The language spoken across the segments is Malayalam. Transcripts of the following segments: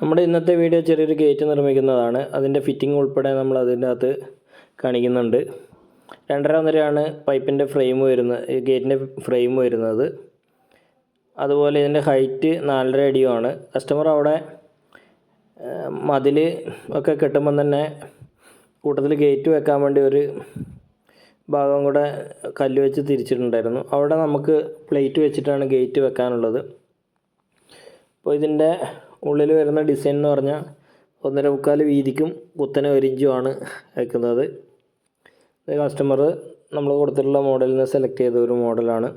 നമ്മുടെ ഇന്നത്തെ വീഡിയോ ചെറിയൊരു ഗേറ്റ് നിർമ്മിക്കുന്നതാണ്. അതിന്റെ ഫിറ്റിംഗ് ഉൾപ്പെടെ നമ്മൾ അതിന്റെ അകത്ത് കാണിക്കുന്നുണ്ട്. രണ്ടര ഒന്നരയാണ് പൈപ്പിന്റെ ഫ്രെയിം വരുന്നത് ഗേറ്റിന്റെ ഫ്രെയിം വരുന്നത്. അതുപോലെ ഇതിന്റെ ഹൈറ്റ് നാലര അടിയുമാണ്. കസ്റ്റമർ അവിടെ മതിൽ ഒക്കെ കെട്ടുമ്പം തന്നെ കൂട്ടത്തിൽ ഗേറ്റ് വെക്കാൻ വേണ്ടി ഒരു ഭാഗം കൂടെ കല്ല് വെച്ച് തിരിച്ചിട്ടുണ്ടായിരുന്നു. അവിടെ നമുക്ക് പ്ലേറ്റ് വെച്ചിട്ടാണ് ഗേറ്റ് വെക്കാനുള്ളത്. അപ്പോൾ ഇതിന്റെ ഉള്ളിൽ വരുന്ന ഡിസൈൻ എന്ന് പറഞ്ഞാൽ ഒന്നര മുക്കാൽ വീതിക്കും കുത്തനെ ഒരു ഇഞ്ചുമാണ് അയക്കുന്നത്. കസ്റ്റമർ നമ്മൾ കൊടുത്തിട്ടുള്ള മോഡലിൽ നിന്ന് സെലക്ട് ചെയ്ത ഒരു മോഡലാണ്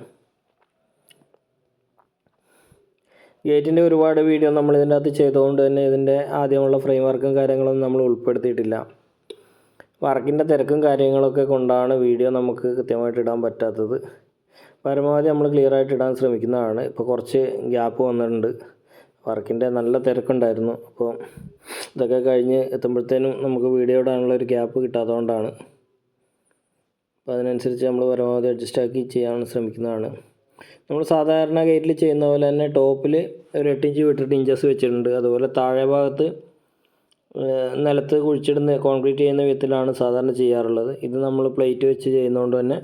ഗേറ്റിന്റെ ഒരുപാട് വീഡിയോ നമ്മൾ ഇതിന്റെ അകത്ത് ചെയ്തുകൊണ്ട് തന്നെ ഇതിന്റെ ആദ്യമുള്ള ഫ്രെയിം വർക്കും കാര്യങ്ങളൊന്നും നമ്മൾ ഉൾപ്പെടുത്തിയിട്ടില്ല. വർക്കിന്റെ തിരക്കും കാര്യങ്ങളൊക്കെ കൊണ്ടാണ് വീഡിയോ നമുക്ക് കൃത്യമായിട്ട് ഇടാൻ പറ്റാത്തത്. പരമാവധി നമ്മൾ ക്ലിയർ ആയിട്ട് ഇടാൻ ശ്രമിക്കുന്നതാണ്. ഇപ്പോൾ കുറച്ച് ഗ്യാപ്പ് വന്നിട്ടുണ്ട്. വർക്കിന്റെ നല്ല തിരക്കുണ്ടായിരുന്നു. അപ്പോൾ ഇതൊക്കെ കഴിഞ്ഞ് എത്തുമ്പോഴത്തേനും നമുക്ക് വീഡിയോ ഇടാനുള്ള ഒരു ഗ്യാപ്പ് കിട്ടാത്തതുകൊണ്ടാണ്. അപ്പോൾ അതിനനുസരിച്ച് നമ്മൾ പരമാവധി അഡ്ജസ്റ്റ് ആക്കി ചെയ്യാൻ ശ്രമിക്കുന്നതാണ്. നമ്മൾ സാധാരണ ഗേറ്റിൽ ചെയ്യുന്ന പോലെ തന്നെ ടോപ്പിൽ ഒരു എട്ട് ഇഞ്ച് വിട്ടിട്ട് ഇഞ്ചസ് വെച്ചിട്ടുണ്ട്. അതുപോലെ താഴെ ഭാഗത്ത് നിലത്ത് കുഴിച്ചിടുന്ന കോൺക്രീറ്റ് ചെയ്യുന്ന വിധത്തിലാണ് സാധാരണ ചെയ്യാറുള്ളത്. ഇത് നമ്മൾ പ്ലേറ്റ് വെച്ച് ചെയ്യുന്നതുകൊണ്ട് തന്നെ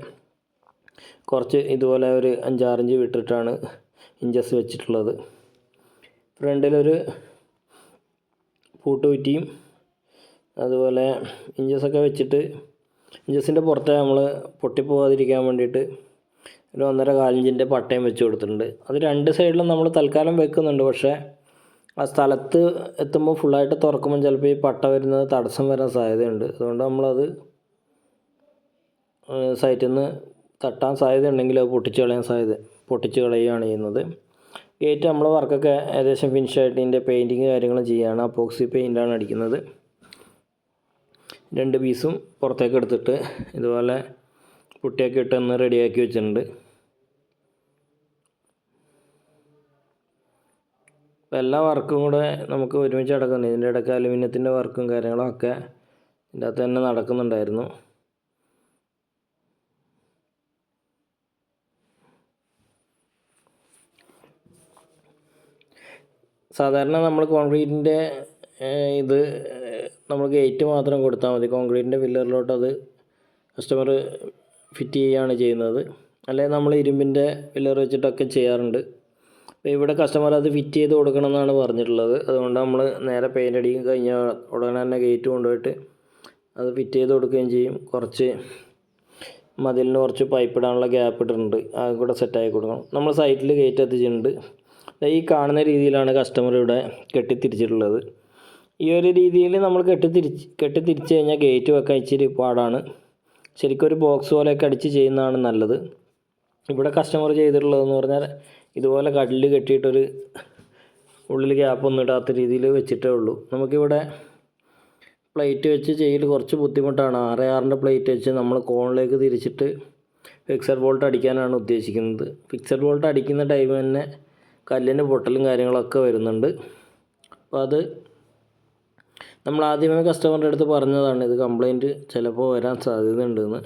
കുറച്ച് ഇതുപോലെ ഒരു അഞ്ചാറിഞ്ച് വിട്ടിട്ടാണ് ഇഞ്ചസ് വെച്ചിട്ടുള്ളത്. ഫ്രണ്ടിലൊരു പൂട്ട് പറ്റിയും അതുപോലെ ഇഞ്ചസൊക്കെ വെച്ചിട്ട് ഇഞ്ചസിന്റെ പുറത്തെ നമ്മൾ പൊട്ടിപ്പോകാതിരിക്കാൻ വേണ്ടിയിട്ട് ഒരു ഒന്നര കാലിഞ്ചിന്റെ പട്ടയം വെച്ച് കൊടുത്തിട്ടുണ്ട്. അത് രണ്ട് സൈഡിലും നമ്മൾ തൽക്കാലം വെക്കുന്നുണ്ട് പക്ഷേ ആ സ്ഥലത്ത് എത്തുമ്പോൾ ഫുള്ളായിട്ട് തുറക്കുമ്പോൾ ചിലപ്പോൾ ഈ പട്ട വരുന്നത് തടസ്സം വരാൻ സാധ്യതയുണ്ട്. അതുകൊണ്ട് നമ്മളത് സൈറ്റിൽ നിന്ന് തട്ടാൻ സാധ്യതയുണ്ടെങ്കിൽ അത് പൊട്ടിച്ച് കളയാൻ സാധ്യത പൊട്ടിച്ച് കളയുകയാണ് ചെയ്യുന്നത്. ഗേറ്റ് നമ്മൾ വർക്കൊക്കെ ഏകദേശം ഫിനിഷ് ആയിട്ട് ഇതിന്റെ പെയിന്റിങ് കാര്യങ്ങളും ചെയ്യുകയാണ് അപ്പോക്സി പെയിന്റാണ് അടിക്കുന്നത്. രണ്ട് പീസും പുറത്തേക്ക് എടുത്തിട്ട് ഇതുപോലെ പുട്ടിയൊക്കെ ഇട്ട് ഒന്ന് റെഡിയാക്കി വെച്ചിട്ടുണ്ട്. എല്ലാ വർക്കും കൂടെ നമുക്ക് ഒരുമിച്ച് നടക്കുന്നുണ്ട്. ഇതിന്റെ ഇടയ്ക്ക് അലുമിനിയത്തിന്റെ വർക്കും കാര്യങ്ങളും ഒക്കെ ഇതിന്റെ അകത്ത് തന്നെ നടക്കുന്നുണ്ടായിരുന്നു. സാധാരണ നമ്മൾ കോൺക്രീറ്റിന്റെ ഇത് നമ്മൾ ഗേറ്റ് മാത്രം കൊടുത്താൽ മതി. കോൺക്രീറ്റിന്റെ പില്ലറിലോട്ട് അത് കസ്റ്റമർ ഫിറ്റ് ചെയ്യുകയാണ് ചെയ്യുന്നത്. അല്ലെങ്കിൽ നമ്മൾ ഇരുമ്പിന്റെ പില്ലർ വെച്ചിട്ടൊക്കെ ചെയ്യാറുണ്ട്. ഇവിടെ കസ്റ്റമർ അത് ഫിറ്റ് ചെയ്ത് കൊടുക്കണം എന്നാണ് പറഞ്ഞിട്ടുള്ളത്. അതുകൊണ്ട് നമ്മൾ നേരെ പെയിന്റ് അടിക്കും കഴിഞ്ഞ ഉടനെ തന്നെ ഗേറ്റ് കൊണ്ടുപോയിട്ട് അത് ഫിറ്റ് ചെയ്ത് കൊടുക്കുകയും ചെയ്യും. കുറച്ച് മതിലിന് കുറച്ച് പൈപ്പ് ഇടാനുള്ള ഗ്യാപ്പ് ഇട്ടിട്ടുണ്ട്. അതും കൂടെ സെറ്റാക്കി കൊടുക്കണം. നമ്മൾ സൈറ്റിൽ ഗേറ്റ് എത്തിച്ചിട്ടുണ്ട്. ഈ കാണുന്ന രീതിയിലാണ് കസ്റ്റമർ ഇവിടെ കെട്ടിത്തിരിച്ചിട്ടുള്ളത്. ഈ ഒരു രീതിയിൽ നമ്മൾ കെട്ടിത്തിരിച്ച് കെട്ടിത്തിരിച്ച് കഴിഞ്ഞാൽ ഗേറ്റ് വെക്കാൻ ഇച്ചിരി പാടാണ്. ശരിക്കും ഒരു ബോക്സ് പോലെയൊക്കെ അടിച്ച് ചെയ്യുന്നതാണ് നല്ലത്. ഇവിടെ കസ്റ്റമർ ചെയ്തിട്ടുള്ളതെന്ന് പറഞ്ഞാൽ ഇതുപോലെ കടലിൽ കെട്ടിയിട്ടൊരു ഉള്ളിൽ ഗ്യാപ്പൊന്നും ഇടാത്ത രീതിയിൽ വെച്ചിട്ടേ ഉള്ളൂ. നമുക്കിവിടെ പ്ലേറ്റ് വെച്ച് ചെയ്യൽ കുറച്ച് ബുദ്ധിമുട്ടാണ്. ആറ് ആറിന്റെ പ്ലേറ്റ് വെച്ച് നമ്മൾ കോണിലേക്ക് തിരിച്ചിട്ട് ഫിക്സഡ് ബോൾട്ട് അടിക്കാനാണ് ഉദ്ദേശിക്കുന്നത്. ഫിക്സഡ് ബോൾട്ട് അടിക്കുന്ന ടൈം തന്നെ കല്ലിന് പൊട്ടലും കാര്യങ്ങളൊക്കെ വരുന്നുണ്ട്. അപ്പോൾ അത് നമ്മൾ ആദ്യമേ കസ്റ്റമറിന്റെ അടുത്ത് പറഞ്ഞതാണ് ഇത് കംപ്ലൈന്റ് ചിലപ്പോൾ വരാൻ സാധ്യതയുണ്ടെന്ന്.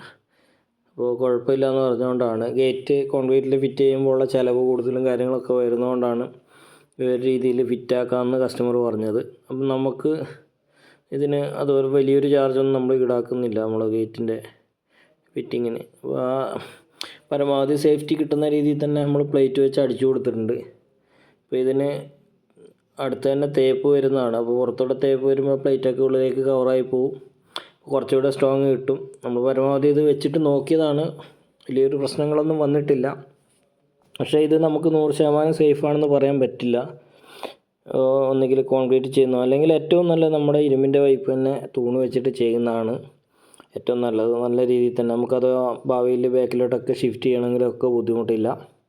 അപ്പോൾ കുഴപ്പമില്ല എന്ന് പറഞ്ഞുകൊണ്ടാണ്. ഗേറ്റ് കോൺക്രീറ്റിൽ ഫിറ്റ് ചെയ്യുമ്പോൾ ഉള്ള ചിലവ് കൂടുതലും കാര്യങ്ങളൊക്കെ വരുന്നതുകൊണ്ടാണ് വേറെ രീതിയിൽ ഫിറ്റാക്കാമെന്ന് കസ്റ്റമർ പറഞ്ഞത്. അപ്പം നമുക്ക് ഇതിന് അതൊരു വലിയൊരു ചാർജൊന്നും നമ്മൾ ഈടാക്കുന്നില്ല നമ്മൾ ഗേറ്റിന്റെ ഫിറ്റിങ്ങിന് അപ്പോൾ ആ പരമാവധി സേഫ്റ്റി കിട്ടുന്ന രീതിയിൽ തന്നെ നമ്മൾ പ്ലേറ്റ് വെച്ച് അടിച്ചു കൊടുത്തിട്ടുണ്ട്. അപ്പോൾ ഇതിന് അടുത്ത് തന്നെ തേപ്പ് വരുന്നതാണ്. അപ്പോൾ പുറത്തോടെ തേപ്പ് വരുമ്പോൾ പ്ലേറ്റൊക്കെ ഉള്ളിലേക്ക് കവറായി പോവും. കുറച്ചുകൂടെ സ്ട്രോങ് കിട്ടും. നമ്മൾ പരമാവധി ഇത് വെച്ചിട്ട് നോക്കിയതാണ്. വലിയൊരു പ്രശ്നങ്ങളൊന്നും വന്നിട്ടില്ല. പക്ഷേ ഇത് നമുക്ക് നൂറ് ശതമാനം സേഫാണെന്ന് പറയാൻ പറ്റില്ല. ഒന്നുകിൽ കോൺക്രീറ്റ് ചെയ്യുന്നു. അല്ലെങ്കിൽ ഏറ്റവും നല്ലത് നമ്മുടെ ഇരുമ്പിന്റെ പൈപ്പ് തന്നെ തൂണ് വെച്ചിട്ട് ചെയ്യുന്നതാണ് ഏറ്റവും നല്ലത്. നല്ല രീതിയിൽ തന്നെ നമുക്കത് ഭാവിയിൽ ബാക്കിലോട്ടൊക്കെ ഷിഫ്റ്റ് ചെയ്യണമെങ്കിലൊക്കെ ബുദ്ധിമുട്ടില്ല.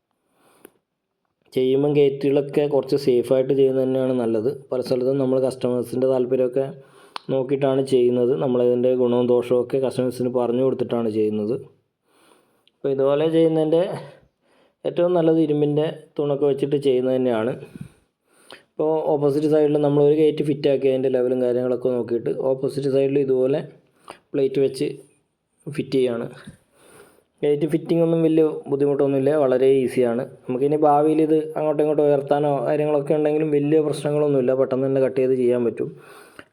ചെയ്യുമ്പം ഗേറ്റുകളൊക്കെ കുറച്ച് സേഫ് ആയിട്ട് ചെയ്യുന്നത് തന്നെയാണ് നല്ലത്. പല സ്ഥലത്തും നമ്മൾ കസ്റ്റമേഴ്സിന്റെ താല്പര്യമൊക്കെ നോക്കിയിട്ടാണ് ചെയ്യുന്നത്. നമ്മളതിന്റെ ഗുണവും ദോഷവും ഒക്കെ കസ്റ്റമേഴ്സിന് പറഞ്ഞു കൊടുത്തിട്ടാണ് ചെയ്യുന്നത്. അപ്പോൾ ഇതുപോലെ ചെയ്യുന്നതിന്റെ ഏറ്റവും നല്ലത് ഇരുമ്പിന്റെ തുണൊക്കെ വെച്ചിട്ട് ചെയ്യുന്നത് തന്നെയാണ്. ഇപ്പോൾ ഓപ്പോസിറ്റ് സൈഡിൽ നമ്മൾ ഒരു ഗേറ്റ് ഫിറ്റ് ആക്കി അതിന്റെ ലെവലും കാര്യങ്ങളൊക്കെ നോക്കിയിട്ട് ഓപ്പോസിറ്റ് സൈഡിൽ ഇതുപോലെ പ്ലേറ്റ് വെച്ച് ഫിറ്റ് ചെയ്യാണ്. ഗേറ്റ് ഫിറ്റിംഗ് ഒന്നും വലിയ ബുദ്ധിമുട്ടൊന്നുമില്ല വളരെ ഈസിയാണ്. നമുക്കിനി ഭാവിയിൽ ഇത് അങ്ങോട്ടും ഇങ്ങോട്ടും ഉയർത്താനോ കാര്യങ്ങളൊക്കെ ഉണ്ടെങ്കിലും വലിയ പ്രശ്നങ്ങളൊന്നുമില്ല. പെട്ടെന്ന് തന്നെ കട്ട് ചെയ്ത് ചെയ്യാൻ പറ്റും.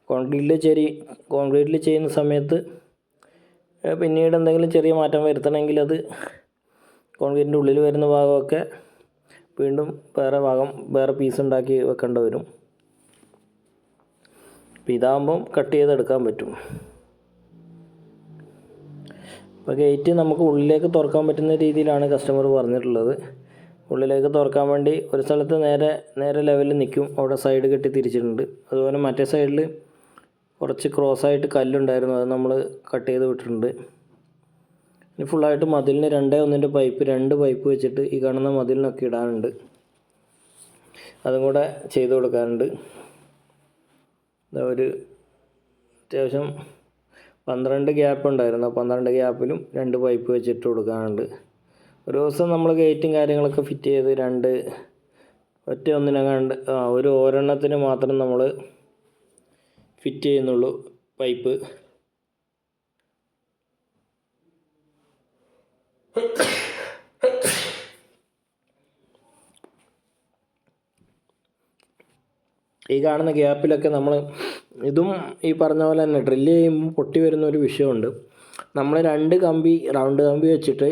കോൺക്രീറ്റിൽ ചെറിയ കോൺക്രീറ്റിൽ ചെയ്യുന്ന സമയത്ത് പിന്നീട് എന്തെങ്കിലും ചെറിയ മാറ്റം വരുത്തണമെങ്കിൽ അത് കോൺക്രീറ്റിന്റെ ഉള്ളിൽ വരുന്ന ഭാഗമൊക്കെ വീണ്ടും വേറെ ഭാഗം വേറെ പീസ് ഉണ്ടാക്കി വെക്കേണ്ടി വരും. ഇതാകുമ്പം കട്ട് ചെയ്തെടുക്കാൻ പറ്റും. അപ്പോൾ ഗേറ്റ് നമുക്ക് ഉള്ളിലേക്ക് തുറക്കാൻ പറ്റുന്ന രീതിയിലാണ് കസ്റ്റമർ പറഞ്ഞിട്ടുള്ളത്. ഉള്ളിലേക്ക് തുറക്കാൻ വേണ്ടി ഒരു സ്ഥലത്ത് നേരെ നേരെ ലെവലിൽ നിൽക്കും. അവിടെ സൈഡ് കെട്ടി തിരിച്ചിട്ടുണ്ട്. അതുപോലെ മറ്റേ സൈഡിൽ കുറച്ച് ക്രോസ് ആയിട്ട് കല്ലുണ്ടായിരുന്നു. അത് നമ്മൾ കട്ട് ചെയ്ത് വിട്ടിട്ടുണ്ട്. ഇനി ഫുള്ളായിട്ട് മതിലിന് രണ്ടേ ഒന്നിന്റെ പൈപ്പ് രണ്ട് പൈപ്പ് വെച്ചിട്ട് ഈ കാണുന്ന മതിലിനൊക്കെ ഇടാനുണ്ട്. അതും കൂടെ ചെയ്ത് കൊടുക്കാനുണ്ട്. ഇതാ ഒരു അത്യാവശ്യം പന്ത്രണ്ട് ഗ്യാപ്പ് ഉണ്ടായിരുന്നു. പന്ത്രണ്ട് ഗ്യാപ്പിലും രണ്ട് പൈപ്പ് വെച്ചിട്ട് കൊടുക്കാനുണ്ട്. ഒരു ദിവസം നമ്മൾ ഗേറ്റും കാര്യങ്ങളൊക്കെ ഫിറ്റ് ചെയ്ത് രണ്ട് ഒറ്റ ഒന്നിനങ്ങാണ്ട് ഒരു ഒരെണ്ണത്തിന് മാത്രം നമ്മൾ ഫിറ്റ് ചെയ്യുന്നുള്ളൂ പൈപ്പ് ഈ കാണുന്ന ഗ്യാപ്പിലൊക്കെ നമ്മൾ ഇതും ഈ പറഞ്ഞ പോലെ തന്നെ ഡ്രില്ല് ചെയ്യുമ്പോൾ പൊട്ടി വരുന്ന ഒരു വിഷയമുണ്ട്. നമ്മൾ രണ്ട് കമ്പി റൗണ്ട് കമ്പി വെച്ചിട്ട്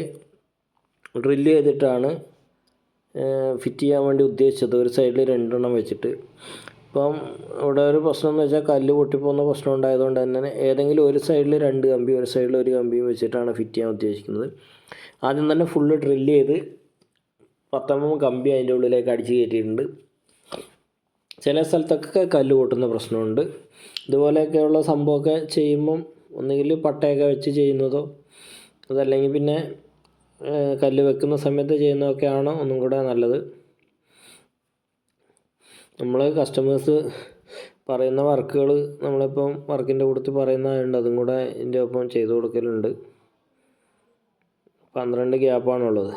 ഡ്രില്ല് ചെയ്തിട്ടാണ് ഫിറ്റ് ചെയ്യാൻ വേണ്ടി ഉദ്ദേശിച്ചത്. ഒരു സൈഡിൽ രണ്ടെണ്ണം വെച്ചിട്ട്. ഇപ്പം ഇവിടെ ഒരു പ്രശ്നം എന്ന് വെച്ചാൽ കല്ല് പൊട്ടിപ്പോകുന്ന പ്രശ്നം ഉണ്ടായതുകൊണ്ട് തന്നെ ഏതെങ്കിലും ഒരു സൈഡിൽ രണ്ട് കമ്പി ഒരു സൈഡിൽ ഒരു കമ്പിയും വെച്ചിട്ടാണ് ഫിറ്റ് ചെയ്യാൻ ഉദ്ദേശിക്കുന്നത്. ആദ്യം തന്നെ ഫുള്ള് ഡ്രില്ല് ചെയ്ത് പത്തൊമ്പത് കമ്പി അതിന്റെ ഉള്ളിലേക്ക് അടിച്ച് കയറ്റിയിട്ടുണ്ട്. ചില സ്ഥലത്തൊക്കെ കല്ല് പൊട്ടുന്ന പ്രശ്നമുണ്ട്. ഇതുപോലെയൊക്കെയുള്ള സംഭവമൊക്കെ ചെയ്യുമ്പം ഒന്നുകിൽ പട്ടയൊക്കെ വെച്ച് ചെയ്യുന്നതോ അതല്ലെങ്കിൽ പിന്നെ കല്ല് വെക്കുന്ന സമയത്ത് ചെയ്യുന്നതൊക്കെയാണ് ഒന്നും കൂടെ നല്ലത്. നമ്മൾ കസ്റ്റമേഴ്സ് പറയുന്ന വർക്കുകൾ നമ്മളിപ്പം വർക്കിന്റെ കൂട്ടത്തിൽ പറയുന്നതുണ്ട് അതും കൂടെ ഇതിന്റെ ഒപ്പം ചെയ്തു കൊടുക്കലുണ്ട്. പന്ത്രണ്ട് ഗ്യാപ്പാണുള്ളത്.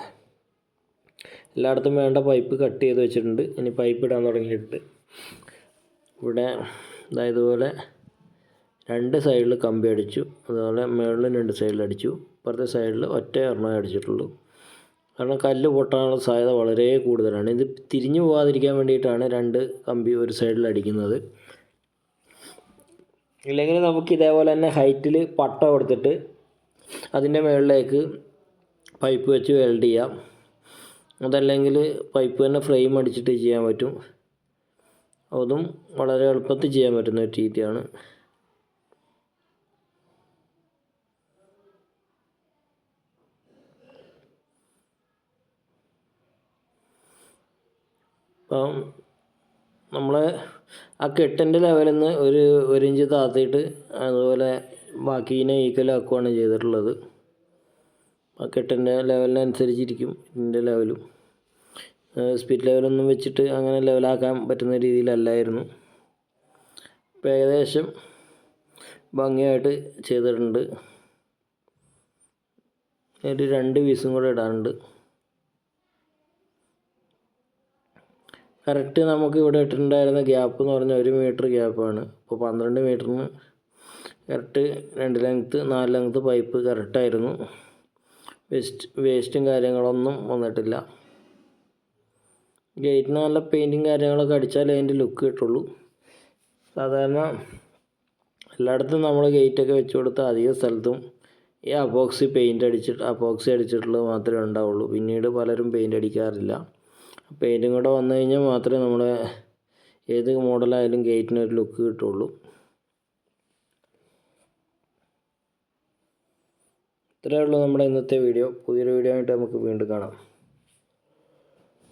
എല്ലായിടത്തും വേണ്ട പൈപ്പ് കട്ട് ചെയ്ത് വെച്ചിട്ടുണ്ട്. ഇനി പൈപ്പ് ഇടാൻ തുടങ്ങിയിട്ടുണ്ട്. ഇവിടെ ഇതാ ഇതുപോലെ രണ്ട് സൈഡിൽ കമ്പി അടിച്ചു അതുപോലെ മുകളിലും രണ്ട് സൈഡിൽ അടിച്ചു. ഇപ്പുറത്തെ സൈഡിൽ ഒറ്റ ഒരെണ്ണമേ അടിച്ചിട്ടുള്ളൂ. കാരണം കല്ല് പൊട്ടാനുള്ള സാധ്യത വളരെ കൂടുതലാണ്. ഇത് തിരിഞ്ഞു പോകാതിരിക്കാൻ വേണ്ടിയിട്ടാണ് രണ്ട് കമ്പി ഒരു സൈഡിൽ അടിക്കുന്നത്. ഇല്ലെങ്കിൽ നമുക്ക് ഇതേപോലെ തന്നെ ഹൈറ്റിൽ പട്ട കൊടുത്തിട്ട് അതിന്റെ മുകളിലേക്ക് പൈപ്പ് വെച്ച് വെൽഡ് ചെയ്യാം. അതല്ലെങ്കിൽ പൈപ്പ് തന്നെ ഫ്രെയിം അടിച്ചിട്ട് ചെയ്യാൻ പറ്റും. അതും വളരെ എളുപ്പത്തിൽ ചെയ്യാൻ പറ്റുന്ന ഒരു രീതിയാണ്. അപ്പം നമ്മൾ ആ കെട്ടിന്റെ ലെവലിൽ നിന്ന് ഒരു ഒരു ഇഞ്ച് താത്തിയിട്ട് അതുപോലെ ബാക്കീനെ ഈക്വലാക്കുകയാണ് ചെയ്തിട്ടുള്ളത്. ആ കെട്ടിന്റെ ലെവലിനനുസരിച്ചിരിക്കും ഇതിന്റെ ലെവലും. സ്പീഡ് ലെവലൊന്നും വെച്ചിട്ട് അങ്ങനെ ലെവലാക്കാൻ പറ്റുന്ന രീതിയിലല്ലായിരുന്നു. ഇപ്പം ഏകദേശം ഭംഗിയായിട്ട് ചെയ്തിട്ടുണ്ട്. ഒരു രണ്ട് പീസും കൂടെ ഇടാറുണ്ട്. കറക്റ്റ് നമുക്ക് ഇവിടെ ഇട്ടിട്ടുണ്ടായിരുന്ന ഗ്യാപ്പ് എന്ന് പറഞ്ഞാൽ ഒരു മീറ്റർ ഗ്യാപ്പാണ് അപ്പോൾ പന്ത്രണ്ട് മീറ്ററിന് കറക്റ്റ് രണ്ട് ലെങ്ത്ത് നാല് ലെങ്ത്ത് പൈപ്പ് കറക്റ്റായിരുന്നു വേസ്റ്റ് വേസ്റ്റും കാര്യങ്ങളൊന്നും വന്നിട്ടില്ല. ഗേറ്റിന് നല്ല പെയിന്റും കാര്യങ്ങളൊക്കെ അടിച്ചാലേ അതിന്റെ ലുക്ക് കിട്ടുള്ളൂ. സാധാരണ എല്ലായിടത്തും നമ്മൾ ഗേറ്റൊക്കെ വെച്ച് കൊടുത്ത അധിക സ്ഥലത്തും ഈ അപ്പോക്സി പെയിന്റ് അടിച്ചിട്ട് അപ്പോക്സി അടിച്ചിട്ടുള്ളത് മാത്രമേ ഉണ്ടാവുള്ളൂ. പിന്നീട് പലരും പെയിന്റ് അടിക്കാറില്ല. പെയിന്റും കൂടെ വന്നു കഴിഞ്ഞാൽ മാത്രമേ നമ്മുടെ ഏത് മോഡലായാലും ഗേറ്റിന് ഒരു ലുക്ക് കിട്ടുള്ളൂ. ഇത്രയേ ഉള്ളൂ നമ്മുടെ ഇന്നത്തെ വീഡിയോ പുതിയൊരു വീഡിയോ ആയിട്ട് നമുക്ക് വീണ്ടും കാണാം.